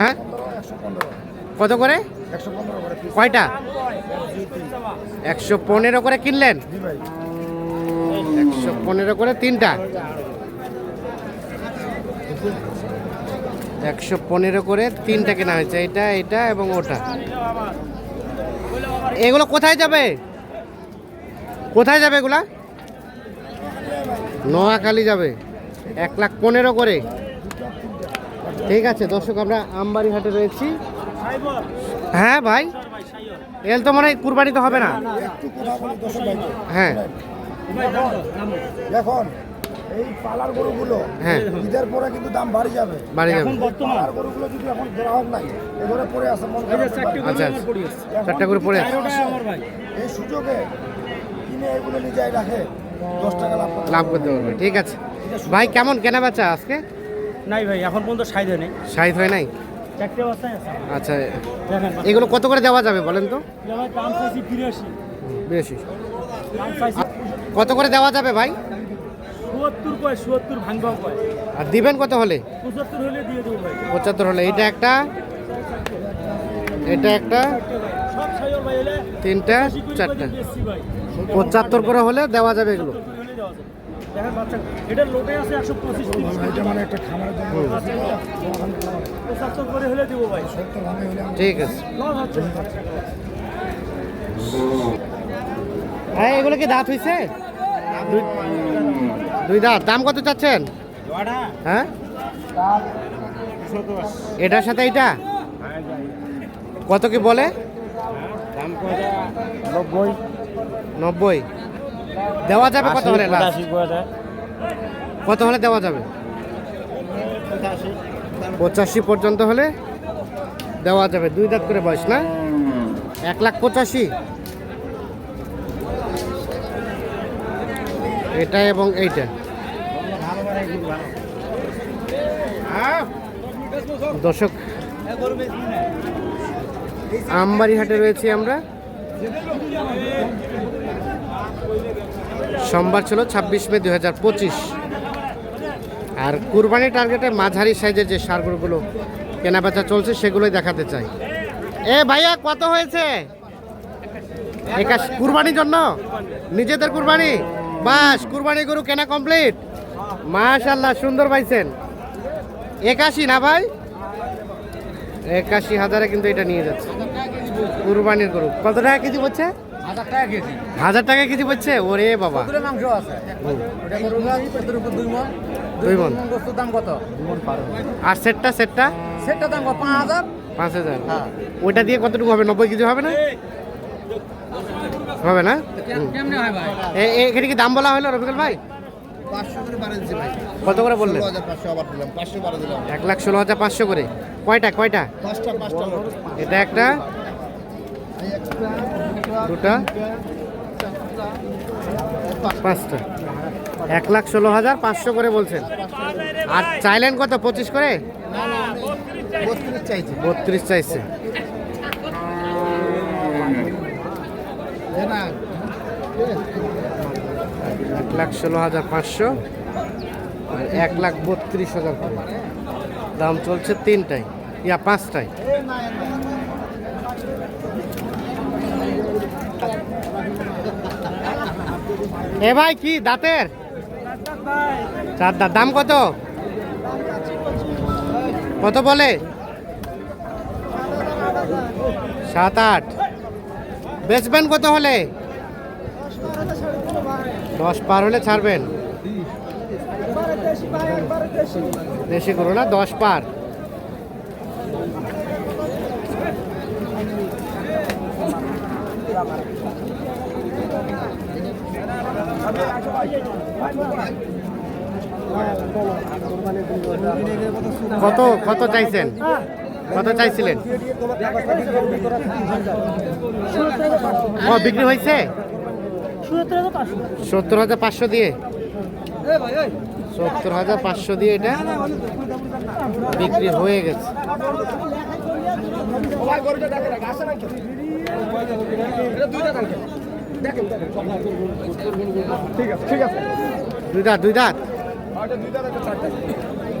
হ্যাঁ? কত করে? কয়টা? একশো পনেরো করে কিনলেন? একশো পনেরো করে তিনটা। একশো পনেরো করে তিনটা কেনা হয়েছে। এটা এটা এবং ওটা। এগুলো কোথায় যাবে? কোথায় যাবে এগুলা? নোয়াখালী যাবে। এক লাখ পনেরো করে। ঠিক আছে দর্শক আমরা আমবাড়ি হাটে রয়েছি। হ্যাঁ ভাই এল তো মনে হয় কুরবানি তো হবে না? হ্যাঁ। এখন এই পালার গরুগুলো হ্যাঁ। ঈদের পরে কিন্তু দাম বাড়ি যাবে। বাড়ি যাবে। পালার গরুগুলো যদি এখন গ্রাহক নাই এগুলো পরে আছে মন পারে। আচ্ছা আচ্ছা চারটা করে পড়ে আছে। এই সুযোগে কিনে এগুলো নিজেই রাখে দশ টাকা লাভ করতে লাভ করতে পারবে ঠিক আছে। ভাই কেমন কেনা বেচা আজকে? নাই ভাই এখন পর্যন্ত সাইড নেই সাইজ হয় নাই? চারটে অবস্থায় আছে আচ্ছা এগুলো কত করে দেওয়া যাবে বলেন তো? দাম চাইছি বিরাশি বেশি কত করে দেওয়া যাবে ভাই? কয় কয়। আর দিবেন কত হলে? পঁচাত্তর হলে দিয়ে দেবো ভাই। পঁচাত্তর হলে। এটা একটা? এটা একটা? তিনটা চারটা। পঁচাত্তর করে হলে দেওয়া যাবে এগুলো। দেখেন বাচ্চা এটার লোটে আছে একশো পঁচিশ এটা মানে একটা খামারের জন্য আচ্ছা, পঁচাত্তর করে হলে দেবো ভাই। সত্তর ভাঙে হলে আমি ঠিক আছে। লস হচ্ছে। হ্যাঁ এগুলো কি দাঁত হয়েছে দুই- দাঁত। দাম কত চাচ্ছেন? হ্যাঁ? এটার সাথে এটা কত কি বলে? দাম নব্বই। নব্বই। দেওয়া যাবে কত হলে কত হলে দেওয়া যাবে? পঁচাশি পর্যন্ত হলে দেওয়া যাবে। দুই দাঁত করে বয়স না? এক লাখ পঁচাশি। এটা এবং এইটা। দর্শক আমবাড়ি হাটে রয়েছি আমরা। সোমবার ছিল ছাব্বিশ মে দুই হাজার পঁচিশ। আর কুরবানি টার্গেটে মাঝারি সাইজের যে সারগুলো কেনাবেচা চলছে, সেগুলোই দেখাতে চাই। এ ভাইয়া, কত হয়েছে? একাশ, কুরবানির জন্য? নিজেদের কুরবানি? বাস কুরবানি গরু কেনা কমপ্লিট। মাশাল্লাহ সুন্দর পাইছেন। একাশি না ভাই? একাশি হাজারে কিন্তু এটা নিয়ে যাচ্ছে। কুরবানির গরু। কত টাকা কেজি পড়ছে হাজার টাকা কেজি। হাজার পড়ছে? ওরে বাবা। মাংস আছে? হুম, ওটা গরু গাছ পেটের উপর দুই মন দাম কত? আর সেটটা সেটটা? সেটার দাম কত? পাঁচ হাজার। পাঁচ হাজার। হ্যাঁ। ওইটা দিয়ে কতটুকু হবে? নব্বই কেজি হবে না? হবে না? হয় এখানে কি দাম বলা হলো রবিকুল ভাই? কত করে বললেন? এক লাখ ষোলো হাজার পাঁচশো করে। কয়টা কয়টা? এটা একটা। দুটা। পাঁচটা। এক লাখ ষোলো হাজার পাঁচশো করে বলছেন। আর চাইলেন কত, পঁচিশ করে? বত্রিশ চাইছি। এক লাখ ষোলো হাজার পাঁচশো আর এক লাখ বত্রিশ হাজার। দাম চলছে তিনটায়, ইয়া পাঁচটায়। এ ভাই, কি দাঁতের? চার দাঁত। দাম কত? কত বলে? সাত আট। বেচবেন কত হলে? দশ পার হলে ছাড়বেন। বেশি করো না, দশ পার। কত কত চাইছেন? কত চাইছিলেন? বিক্রি হয়েছে? সত্তর হাজার পাঁচশো দিয়ে। সত্তর হাজার পাঁচশো দিয়ে এটা বিক্রি হয়ে গেছে। ঠিক আছে দুই দাঁত দুই দাঁত?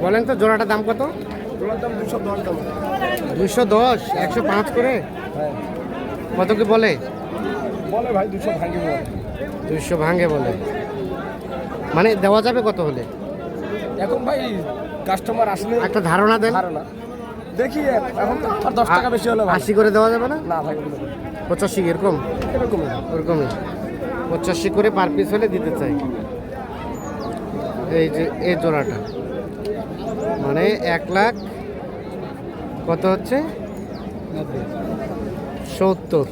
বলেন তো জোড়াটার দাম কত? দুশো দশ দুইশো দশ একশো পাঁচ করে? হ্যাঁ। কত কি বলে? বলে ভাই দুশো ভাঙি বলে। দুইশো ভাঙে বলে। মানে দেওয়া যাবে কত হলে? এখন ভাই কাস্টমার আসলে একটা ধারণা দেন। দেখি এখন দশ টাকা বেশি হলে আশি করে দেওয়া যাবে না? না ভাই না। পঁচাশি এরকম? এরকমই ওরকমই। পঁচাশি করে পার পিস হলে দিতে চাই। এই যে এই জোড়াটা। মানে এক লাখ কত হচ্ছে? সত্তর।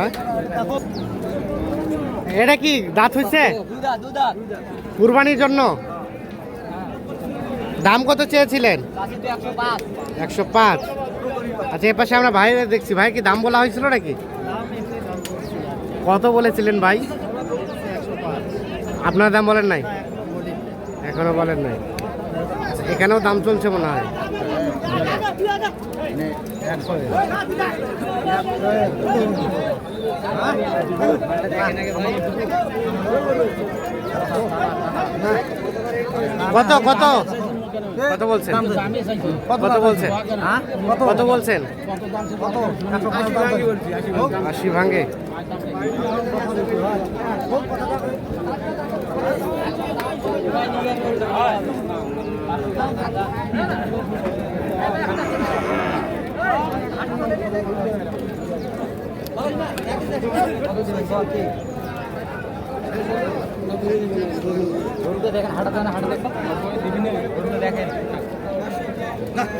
আর? এটা কি দাঁত হয়েছে কুরবানির জন্য? দাম কত চেয়েছিলেন? একশো পাঁচ। আচ্ছা এপাশে আমরা ভাইরে দেখছি। ভাই, কি দাম বলা হয়েছিল নাকি? কত বলেছিলেন ভাই? আপনার দাম বলেন নাই? এখনও বলেন নাই। এখানেও দাম চলছে মনে হয়। কত কত? কত বলছেন? কত বলছেন? কত বলছেন? আশি ভাঙ্গে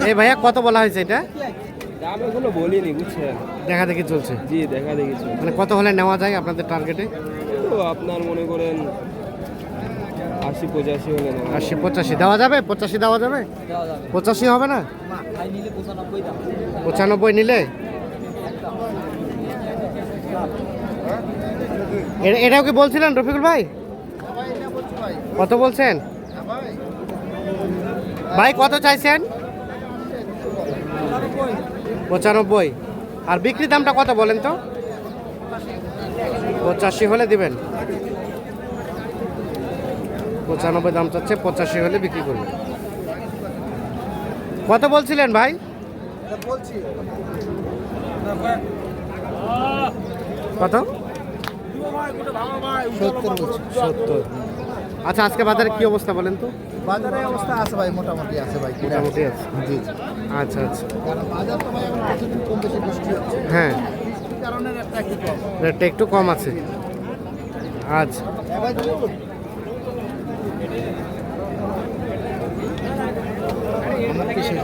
এই ভাইয়া কত বলা হয়েছে এটা? দাম বলিনি বুঝছেন? দেখা দেখি চলছে। জি দেখা দেখেছি মানে কত হলে নেওয়া যায় আপনাদের টার্গেটে তো আপনার মনে করেন আশি পঁচাশি হলে আশি পঁচাশি দেওয়া যাবে? পঁচাশি দেওয়া যাবে? পঁচাশি হবে না? পঁচানব্বই নিলে? এটাও কি বলছিলেন রফিকুল ভাই? কত বলছেন? ভাই, কত চাইছেন? পঁচানব্বই। আর বিক্রি দামটা কত বলেন তো? পঁচাশি হলে দিবেন। পঁচানব্বই দাম চাচ্ছে, পঁচাশি হলে বিক্রি করবেন কত বলছিলেন ভাই? কত? সত্তর। আচ্ছা আজকে বাজারে কি অবস্থা বলেন তো? বাজারে অবস্থা আছে ভাই মোটামুটি আছে ভাই মোটামুটি আছে। জি। আচ্ছা আচ্ছা। বাজার তো ভাই এখন কিছু কম বেশি বৃষ্টি হচ্ছে। হ্যাঁ। কারণে রেটটা একটু কম। রেটটা একটু কম আছে। আচ্ছা। হ্যাঁ আমার কি শেষ